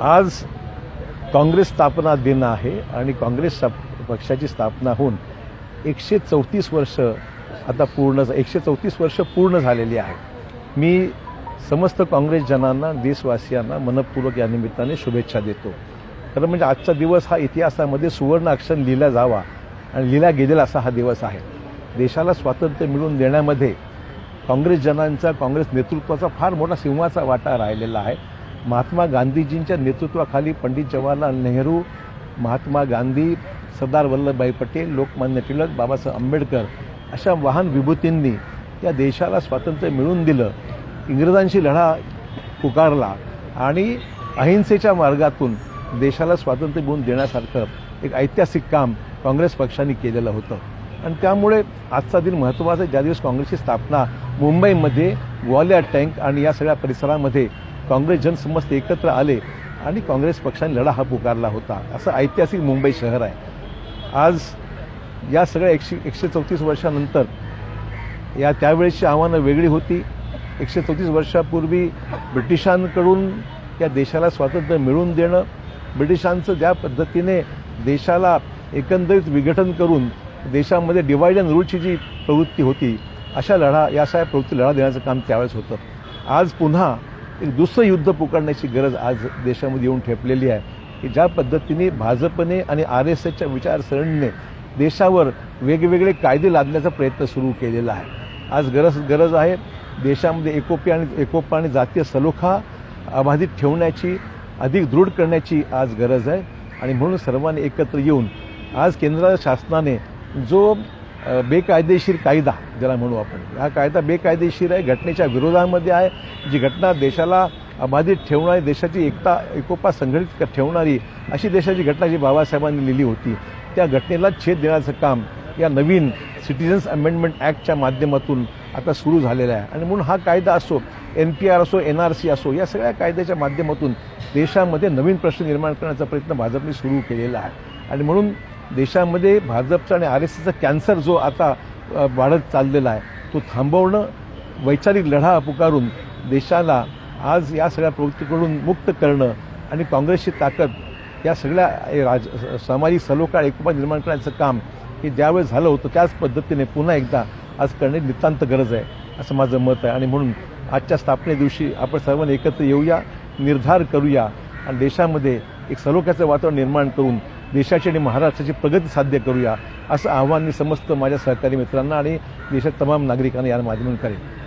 आज काँग्रेस स्थापना दिन आहे आणि काँग्रेस स्थाप- पक्षाची स्थापना होऊन एकशे चौतीस वर्ष आता पूर्ण एकशे चौतीस वर्ष पूर्ण झालेली आहे. मी समस्त काँग्रेसजनांना देशवासियांना मनपूर्वक या निमित्ताने शुभेच्छा देतो. खरं म्हणजे आजचा दिवस हा इतिहासामध्ये सुवर्ण अक्षर लिहिला जावा आणि लिहिला गेलेला असा हा दिवस आहे. देशाला स्वातंत्र्य मिळवून देण्यामध्ये काँग्रेसजनांचा काँग्रेस नेतृत्वाचा फार मोठा सिंहाचा वाटा राहिलेला आहे. महात्मा गांधीजींच्या नेतृत्वाखाली पंडित जवाहरलाल नेहरू महात्मा गांधी सरदार वल्लभभाई पटेल लोकमान्य टिळक बाबासाहेब आंबेडकर अशा वाहन विभूतींनी या देशाला स्वातंत्र्य मिळवून दिलं. इंग्रजांशी लढा पुकारला आणि अहिंसेच्या मार्गातून देशाला स्वातंत्र्य मिळवून देण्यासारखं एक ऐतिहासिक काम काँग्रेस पक्षाने केलेलं होतं. आणि त्यामुळे आजचा दिन महत्त्वाचा आहे. ज्या दिवस काँग्रेसची स्थापना मुंबईमध्ये ग्वालियर टँक आणि या सगळ्या परिसरामध्ये काँग्रेस जनसमस्त एकत्र आले आणि काँग्रेस पक्षाने लढा हा पुकारला होता. असं ऐतिहासिक मुंबई शहर आहे. आज या सगळ्या एकशे एकशे चौतीस वर्षानंतर या त्यावेळेची आव्हानं वेगळी होती. एकशे चौतीस वर्षापूर्वी ब्रिटिशांकडून या देशाला स्वातंत्र्य मिळवून देणं ब्रिटिशांचं ज्या पद्धतीने देशाला एकंदरीत विघटन करून देशामध्ये डिवाईड अँड रूलची जी प्रवृत्ती होती अशा लढा या सगळ्या प्रवृत्ती लढा देण्याचं काम त्यावेळेस होतं. आज पुन्हा एक दुसरं युद्ध पुकारण्याची गरज आज देशामध्ये येऊन ठेपलेली आहे की ज्या पद्धतीने भाजपने आणि आर एस एसच्या विचारसरणीने देशावर वेगवेगळे कायदे लादण्याचा प्रयत्न सुरू केलेला आहे. आज गरज गरज आहे देशामध्ये एकोपी आणि एकोपा आणि जातीय सलोखा अबाधित ठेवण्याची अधिक दृढ करण्याची आज गरज आहे. आणि म्हणून सर्वांनी एकत्र येऊन आज केंद्र शासनाने जो बेकायदेशीर कायदा ज्याला म्हणू आपण. हा कायदा बेकायदेशीर आहे घटनेच्या विरोधामध्ये आहे जी घटना देशाला अबाधित ठेवणारी देशाची एकता एकोपा संघटित ठेवणारी अशी देशाची घटना जी बाबासाहेबांनी लिहिली होती त्या घटनेला छेद देण्याचं काम या नवीन सिटिझन्स अमेंडमेंट ॲक्टच्या माध्यमातून आता सुरू झालेला आहे. आणि म्हणून हा कायदा असो एन पी आर असो एन आर सी असो या सगळ्या कायद्याच्या माध्यमातून देशामध्ये नवीन प्रश्न निर्माण करण्याचा प्रयत्न भाजपने सुरू केलेला आहे. आणि म्हणून देशामध्ये भाजपचा आणि आर एस एसचा कॅन्सर जो आता वाढत चाललेला आहे तो थांबवणं वैचारिक लढा पुकारून देशाला आज या सगळ्या प्रवृत्तीकडून मुक्त करणं आणि काँग्रेसची ताकद या सगळ्या राज सामाजिक सलोखा एकोपा निर्माण करण्याचं काम हे ज्यावेळेस झालं होतं त्याच पद्धतीने पुन्हा एकदा आज करणे नितांत गरज आहे असं माझं मत आहे. आणि म्हणून आजच्या स्थापने दिवशी आपण सर्वांनी एकत्र येऊया निर्धार करूया आणि देशामध्ये एक सलोख्याचं वातावरण निर्माण करून देशाची आणि महाराष्ट्राची प्रगती साध्य करूया असं आव्हान मी समस्त माझ्या सहकारी मित्रांना आणि देशात तमाम नागरिकांना या माध्यमातून करेन.